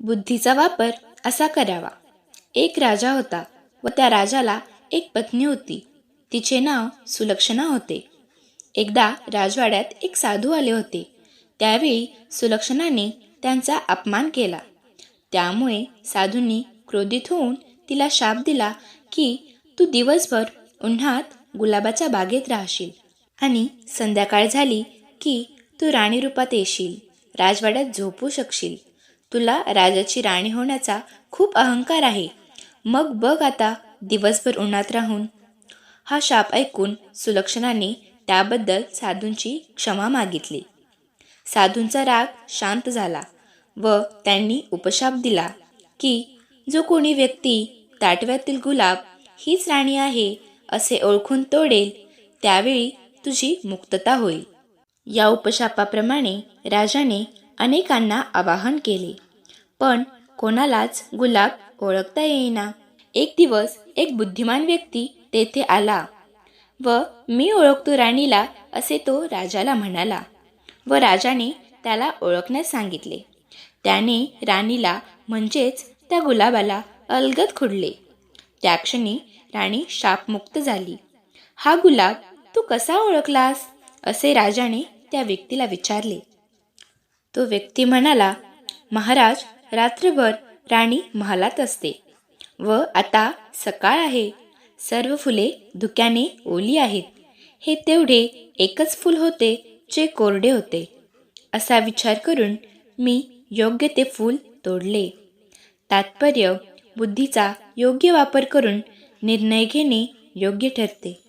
बुद्धीचा वापर असा करावा. एक राजा होता व त्या राजाला एक पत्नी होती. तिचे नाव सुलक्षणा होते. एकदा राजवाड्यात एक साधू आले होते. त्यावेळी सुलक्षणाने त्यांचा अपमान केला. त्यामुळे साधूंनी क्रोधित होऊन तिला शाप दिला की तू दिवसभर उन्हात गुलाबाच्या बागेत राहशील आणि संध्याकाळ झाली की तू राणी रूपात येशील. राजवाड्यात झोपू शकशील. तुला राजाची राणी होण्याचा खूप अहंकार आहे. मग बघ आता दिवसभर उन्हात राहून. हा शाप ऐकून सुलक्षणाने त्याबद्दल साधूंची क्षमा मागितली. साधूंचा राग शांत झाला व त्यांनी उपशाप दिला की जो कोणी व्यक्ती ताटव्यातील गुलाब हीच राणी आहे असे ओळखून तोडेल त्यावेळी तुझी मुक्तता होईल. या उपशापाप्रमाणे राजाने अनेकांना आवाहन केले. पण कोणालाच गुलाब ओळखता येईना. एक दिवस एक बुद्धिमान व्यक्ती तेथे आला व मी ओळखतो राणीला असे तो राजाला म्हणाला व राजाने त्याला ओळखण्यास सांगितले. त्याने राणीला म्हणजेच त्या गुलाबाला अलगद खुडले. त्या क्षणी राणी शापमुक्त झाली. हा गुलाब तू कसा ओळखलास? असे राजाने त्या व्यक्तीला विचारले. तो व्यक्ती म्हणाला महाराज रात्रभर राणी महालात असते. व आता सकाळ आहे. सर्व फुले धुक्याने ओली आहेत. हे तेवढे एकच फूल होते जे कोरडे होते. असा विचार करून मी योग्य ते फूल तोडले. तात्पर्य बुद्धीचा योग्य वापर करून निर्णय घेणे योग्य ठरते.